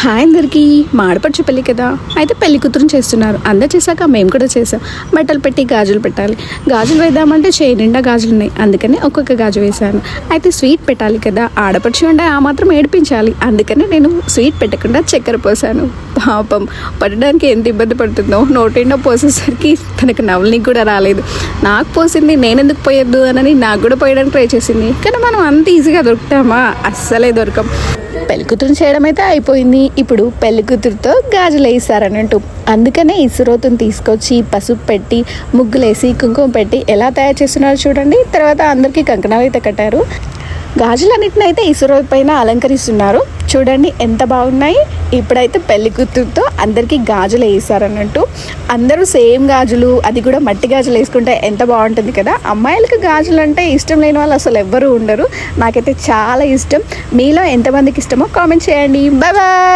Hi అందరికీ. మాడపడుచు పెళ్ళి కదా. అయితే పెళ్ళి కూతురుని చేస్తున్నారు. అందరు చేశాక మేము కూడా చేసాం బట్టలు పెట్టి గాజులు పెట్టాలి. గాజులు వేద్దామంటే చేయి నిండా గాజులు ఉన్నాయి. అందుకని ఒక్కొక్క గాజు వేశాను. అయితే స్వీట్ పెట్టాలి కదా. ఆడపడుచు ఉంటే ఆ మాత్రం ఏడిపించాలి. అందుకని నేను స్వీట్ పెట్టకుండా చక్కెర పోసాను. పాపం. పట్టడానికి ఎంత ఇబ్బంది పడుతుందో. నోటిండా పోసేసరికి తనకు నవలని కూడా రాలేదు. నాకు పోసింది నేను ఎందుకు పోయొద్దు అని నాకు కూడా పోయడానికి ట్రై చేసింది. కానీ మనం అంత ఈజీగా దొరుకుతామా? అస్సలే దొరకం. పెళ్ళికూతురు చేయడమైతే చేయడం అయితే అయిపోయింది. ఇప్పుడు పెళ్ళికూతురుతో గాజులు వేయిస్తారన్నట్టు అందుకనే ఇసురోతుని తీసుకొచ్చి పసుపు పెట్టి ముగ్గులేసి కుంకుమ పెట్టి ఎలా తయారు చేస్తున్నారో చూడండి. తర్వాత అందరికీ కంకణాలు అయితే కట్టారు. గాజులన్నిటిని అయితే ఇసురోతు పైన అలంకరిస్తున్నారు. చూడండి ఎంత బాగున్నాయి. ఇప్పుడైతే పెళ్ళి కూతురుతో అందరికీ గాజులు వేసారన్నట్టు. అందరూ సేమ్ గాజులు అది కూడా మట్టి గాజులు వేసుకుంటే ఎంత బాగుంటుంది కదా. అమ్మాయిలకు గాజులు అంటే ఇష్టం లేని వాళ్ళు అసలు ఎవ్వరూ ఉండరు. నాకైతే చాలా ఇష్టం. మీలో ఎంతమందికి ఇష్టమో కామెంట్ చేయండి. Bye bye